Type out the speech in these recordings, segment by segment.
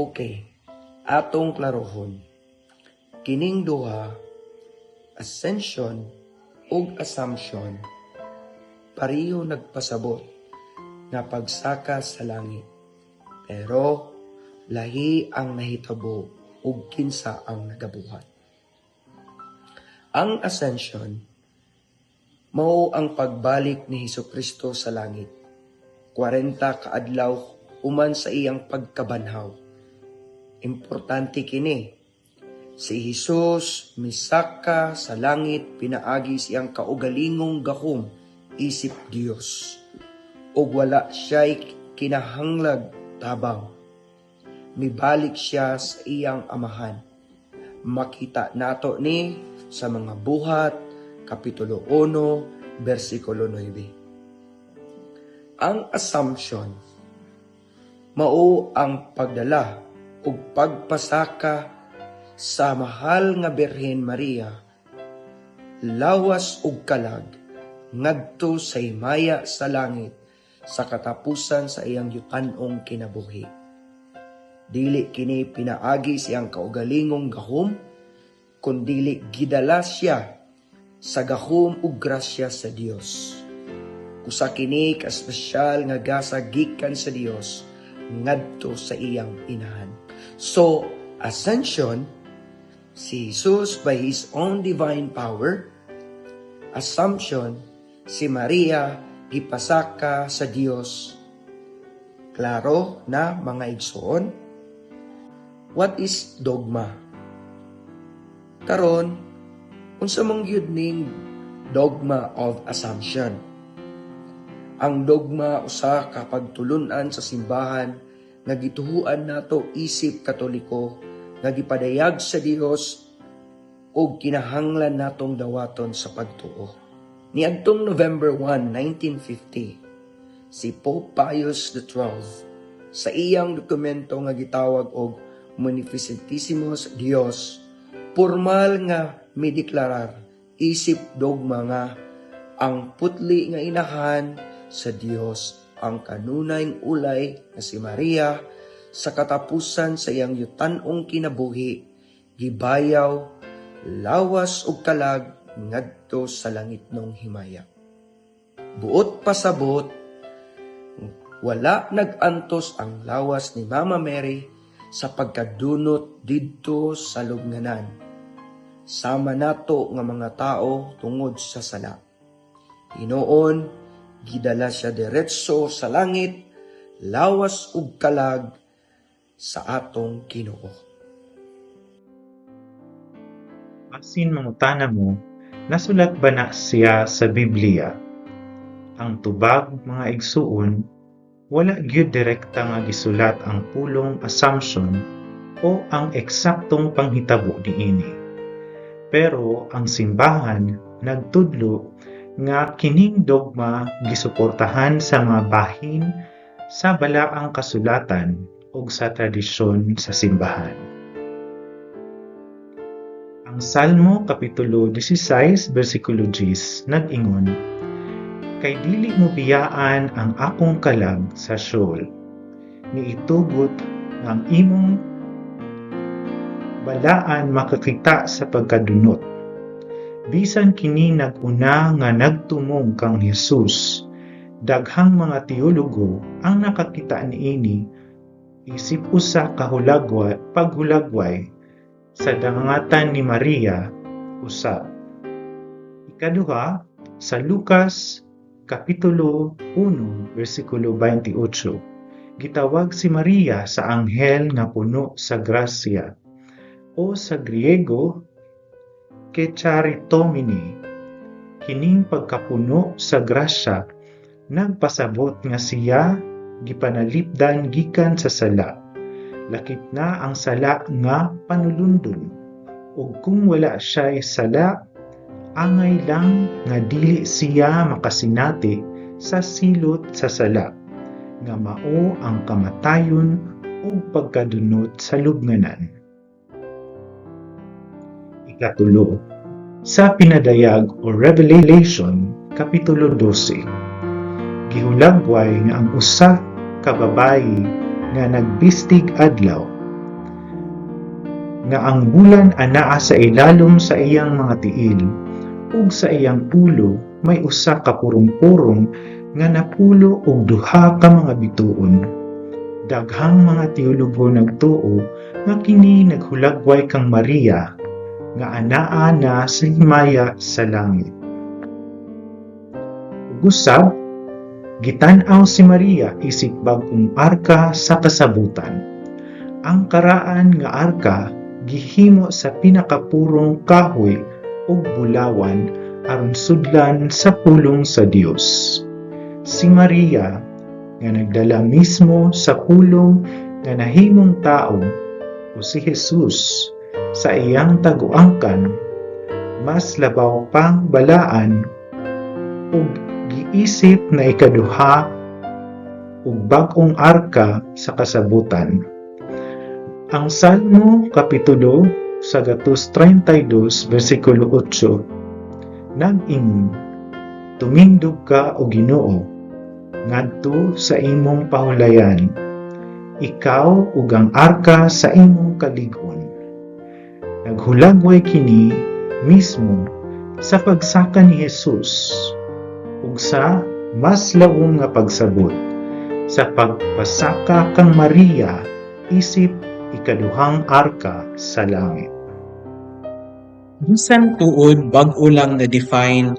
Okay, atong klarohon. Kining duha, ascension ug assumption, pareho nagpasabot nga pagsaka sa langit. Pero lahi ang nahitabo ug kinsa ang nagabuhat. Ang ascension mao ang pagbalik ni Hesus Kristo sa langit. 40 kaadlaw human sa iyang pagkabanhaw. Importante kini. Si Hesus misaka sa langit pinaagi siyang kaugalingong gahom isip Dios. Ug wala siya'y kinahanglag tabang. Mibalik siya sa iyang amahan. Makita nato ni sa mga buhat, Kapitulo 1, versikulo 9. Ang assumption mao ang pagdala ug pagpasaka sa mahal nga Birhen Maria lawas ug kalag ngadto sa himaya sa langit sa katapusan sa iyang yutan-ong kinabuhi. Dili kini pinaagi siyang kaugalingong gahom, kundili gidala siya sa gahom ug grasya sa Dios. Usa kini ka espesyal nga gasa gikan sa Dios ngadto sa iyang inahan. So, ascension, si Jesus by His own divine power, assumption, si Maria gipasaka sa Dios. Klaro na mga igsoon? What is dogma? Karon, unsa mong gyud ning dogma of assumption? Ang dogma usa ka pagtulunan sa simbahan nga gituhuan nato isip katoliko nga gipadayag sa Dios ug kinahanglan natong dawaton sa pagtuo. Niadtong November 1, 1950, si Pope Pius XII sa iyang dokumento nga gitawag og Munificentissimus Dios, formal nga mideklarar isip dogma nga ang putli nga inahan sa Dios ang kanunayng ulay nga si Maria sa katapusan sa iyang yutan-ong kinabuhi gibayaw lawas ug kalag ngadto sa langit nung himaya. Buot pasabot, wala nagantos ang lawas ni Mama Mary sa pagkadunot didto sa lubnganan. Sama nato nga mga tao tungod sa sala. Hinoon, gidala siya diretso sa langit, lawas ug kalag sa atong Ginoo. Asin mangutana mo, nasulat ba na siya sa Biblia? Ang tubag mga igsuon, wala gyud direkta nga gisulat ang pulong assumption o ang eksaktong panghitabo niini. Pero ang simbahan nagtudlo nga kining dogma gisuportahan sa mga bahin sa balaang kasulatan ug sa tradisyon sa simbahan. Ang Salmo Kapitulo 16, versikulo 10 nag-ingon, Kay dili mo biyaan ang akong kalag sa Sheol, ni itugot ang imong balaan makakita sa pagkadunot. Bisan kini naguna nga nagtumong kang Hesus, daghang mga teologo ang nakakita niini isip usa kahulagway paghulagway sa dangatan ni Maria usa. Ikaduha sa Lucas Kapitulo 1 versikulo 28 gitawag si Maria sa anghel nga puno sa grasya o sa Griego Kecharitomini kining pagkapuno sa grasya nagpasabot nga siya gipanalipdan gikan sa sala. Lakip na ang sala nga panulundon ug kung wala siya'y sala angay lang nga dili siya makasinati sa silot sa sala nga mao ang kamatayon ug pagkadunot sa lubnganan ikatulo sa pinadayag o Revelation Kapitulo 12 gihulagway nga ang usa ka babayi nga nagbistig adlaw nga ang bulan anaa sa ilalom sa iyang mga tiil ug sa iyang ulo may usa ka purong-purong nga napulo og duha ka mga bituon. Daghang mga teologo nagtuo nga kini naghulagway kang Maria nga anaa na sa himaya sa langit ug usab Gitan-aw si Maria isip bag-ong arka sa kasabutan. Ang karaan nga arka gihimo sa pinakapurong kahoy ug bulawan aron sudlan sa pulong sa Dios. Si Maria nga nagdala mismo sa pulong nga nahimong tao o si Jesus sa iyang taguangkan mas labaw pang balaan ug giisip na ikaduha ug bag-ong arka sa kasabutan. Ang Salmo Kapitulo sa Gatos 32 versikulo 8 nag-ingon Tumindog ka o Ginoo ngadto sa imong pahulayan ikaw ug ang arka sa imong kalig-on naghulagway kini mismo sa pagsaka ni Jesus ug sa mas lawom nga pagsabot sa pagpasaka kang Maria isip ikaduhang arka sa langit. Bisan tuod bag-o lang na-define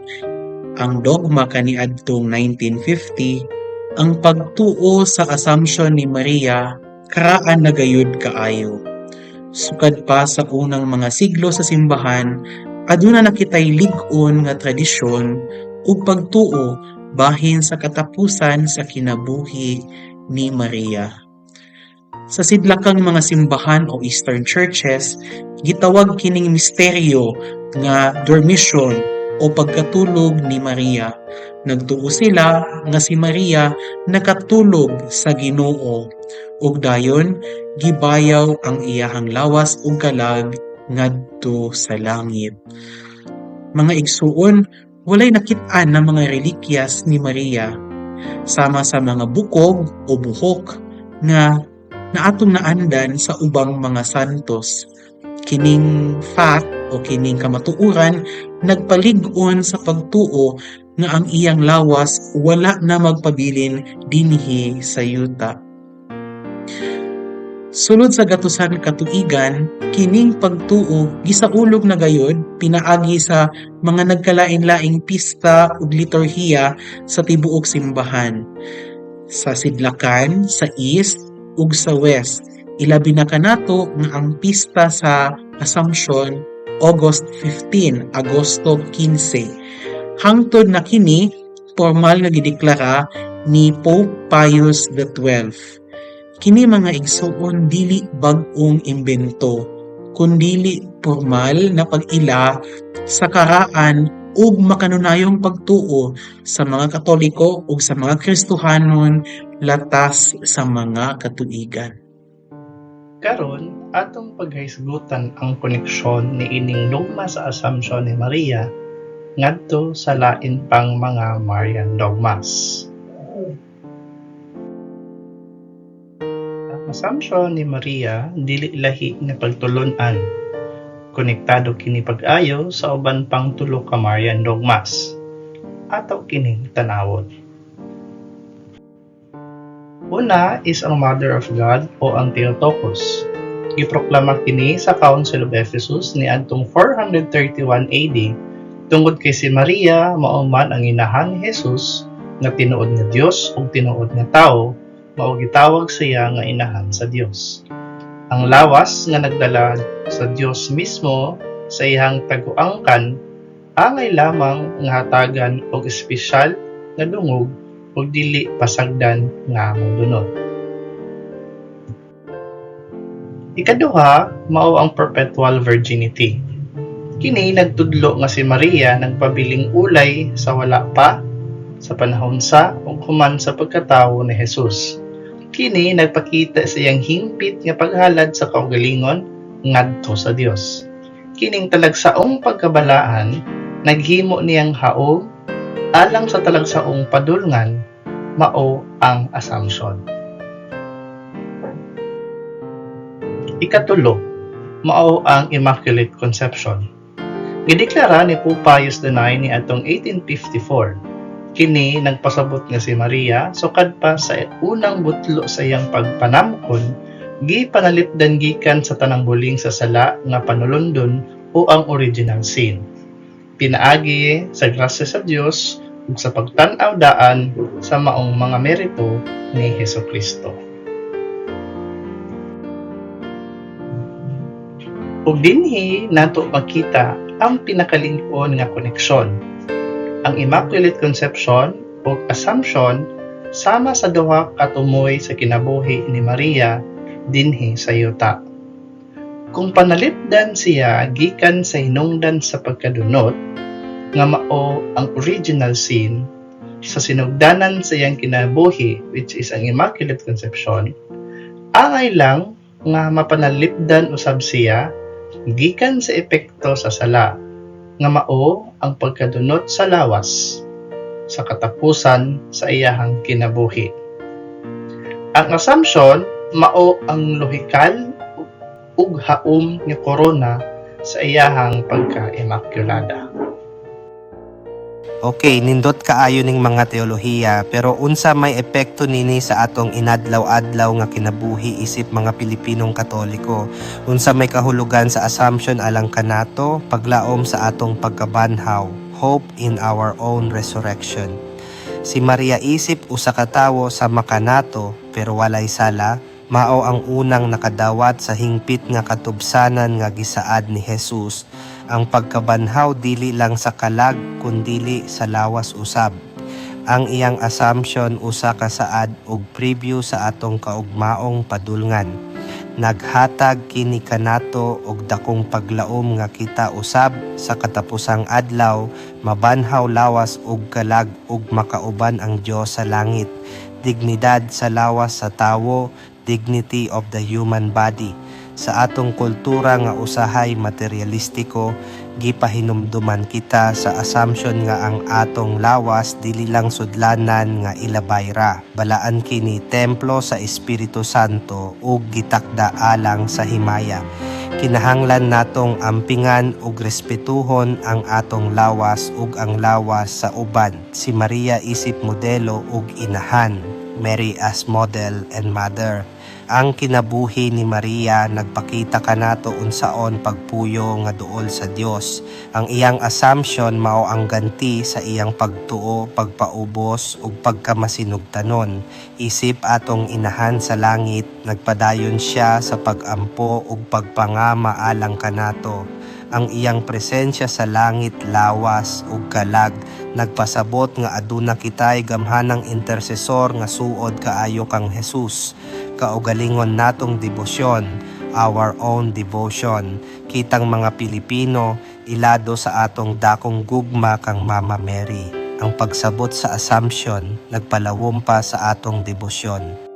ang dogma kaniadtong 1950, ang pagtuo sa assumption ni Maria karaan na gayud kaayo. Sukad pa sa unang mga siglo sa simbahan, aduna na kitay lig-on nga tradisyon ug pagtuo bahin sa katapusan sa kinabuhi ni Maria. Sa sidlakang mga simbahan o Eastern churches, gitawag kining misteryo nga dormition o pagkatulog ni Maria. Nagtuo sila nga si Maria nakatulog sa Ginoo ug dayon gibayaw ang iyahang lawas ug kalag ngadto sa langit. Mga igsuon, walay nakit-an na mga relikyas ni Maria sama sa mga bukog o buhok nga naatong naandan sa ubang mga santos. Kining fact o kining kamatuuran nagpalig-on sa pagtuo nga ang iyang lawas wala na magpabilin dinhi sa yuta. Sulod sa gatusan katuigan, kining pagtuo gisaulog na gayod pinaagi sa mga nagkalain-laing pista ug liturhiya sa tibuok simbahan. Sa Sidlakan, sa East ug sa West, ilabi na kanato nga ang pista sa Assumption August 15, Agosto 15. Hangtod na kini formal nga gideklara ni Pope Pius XII. Kini mga igsuon dili bag-ong imbento, kundili formal na pag-ila sa karaan ug makanunayong pagtuo sa mga Katoliko ug sa mga Kristohanon latas sa mga katuigan. Karon, atong paghaisgutan ang koneksyon ni ining dogma sa Assumption ni Maria ngadto sa lain pang mga Marian dogmas. Ang Assumption ni Maria dili lahi nga pagtulunan. Konektado kini pag-ayo sa uban pang tulo ka Marian dogmas. Ato kining tanawon. Una is ang Mother of God o ang Theotokos. Giproklama kini sa Council of Ephesus ni adtong 431 AD tungod kay si Maria mao man ang inahan ni Jesus nga tinuod nga Dios ug tinuod nga tawo mao gitawag siya nga inahan sa Dios. Ang lawas nga nagdala sa Dios mismo sa iyang taguangkan angay lamang nga hatagan og espesyal nga dungog ug dili pasagdan nga modunot. Ikaduha, mao ang perpetual virginity. Kini nagtudlo nga si Maria nagpabiling ulay sa wala pa sa panahon sa ug human sa pagkatawo ni Jesus. Kini nagpakita sa iyang himpit nga paghalad sa kaugalingon ngadto sa Dios. Kining talagsaong pagkabalaan naghimo niyang haog alang sa talagsaong padulngan mao ang assumption. Ikatulo, mao ang Immaculate Conception. Gideklara ni Pope Pius IX ni atong 1854 kini nagpasabot nga si Maria sukad pa sa unang butlo sa iyang pagpanamkon gi panalipdan gikan sa tanang buling sa sala nga panulundon o ang original sin. Pinaagi sa grasya sa Dios ug sa pagtan-aw daan sa maong mga merito ni Heso Kristo. Ug dinhi nato makita ang pinakalingon nga koneksyon. Ang Immaculate Conception o Assumption sama sa duha ka tumoy sa kinabuhi ni Maria dinhi sa yuta. Kung panalipdan siya gikan sa hinungdan sa pagkadunot nga mao ang original sin sa sinugdanan sa iyang kinabuhi which is ang Immaculate Conception, angay lang nga mapanalipdan usab siya gikan sa epekto sa sala nga mao ang pagkadunot sa lawas sa katapusan sa iyahang kinabuhi. Ang assumption mao ang lohikal ug haom nga korona sa iyahang pagka-immaculada. Okay, nindot kaayo ning mga teolohiya, pero unsa may epekto nini sa atong inadlaw-adlaw nga kinabuhi isip mga Pilipinong Katoliko? Unsa may kahulugan sa assumption alang kanato, paglaom sa atong pagkabanhaw, hope in our own resurrection. Si Maria isip usa ka tawo sa makanato, pero walay sala, mao ang unang nakadawat sa hingpit nga katubsanan nga gisaad ni Jesus ang pagkabanhaw dili lang sa kalag kundili sa lawas usab. Ang iyang assumption usa ka saad ug preview sa atong kaugmaong padulngan. Naghatag kini kanato og dakong paglaom nga kita usab sa katapusang adlaw mabanhaw lawas ug kalag ug makauban ang Dios sa langit. Dignidad sa lawas sa tawo, dignity of the human body sa atong kultura nga usahay materialistiko gipahinumduman kita sa assumption nga ang atong lawas dili lang sudlanan nga ilabay ra balaan kini templo sa Espiritu Santo ug gitakda alang sa himaya. Kinahanglan natong ampingan ug respetuhon ang atong lawas ug ang lawas sa uban. Si Maria isip modelo ug inahan Mary as model and mother ang kinabuhi ni Maria nagpakita kanato unsaon pagpuyo nga duol sa Dios. Ang iyang assumption mao ang ganti sa iyang pagtuo, pagpaubos ug pagkamasinugtanon. Isip atong inahan sa langit, nagpadayon siya sa pagampo ug pagpangama alang kanato ang iyang presensya sa langit lawas ug kalag nagpasabot nga aduna kitay gamhanang intersesor nga suod kaayo kang Hesus kaugalingon natong debosyon our own devotion. Kitang mga Pilipino ilado sa atong dakong gugma kang Mama Mary. Ang pagsabot sa assumption nagpalawom pa sa atong debosyon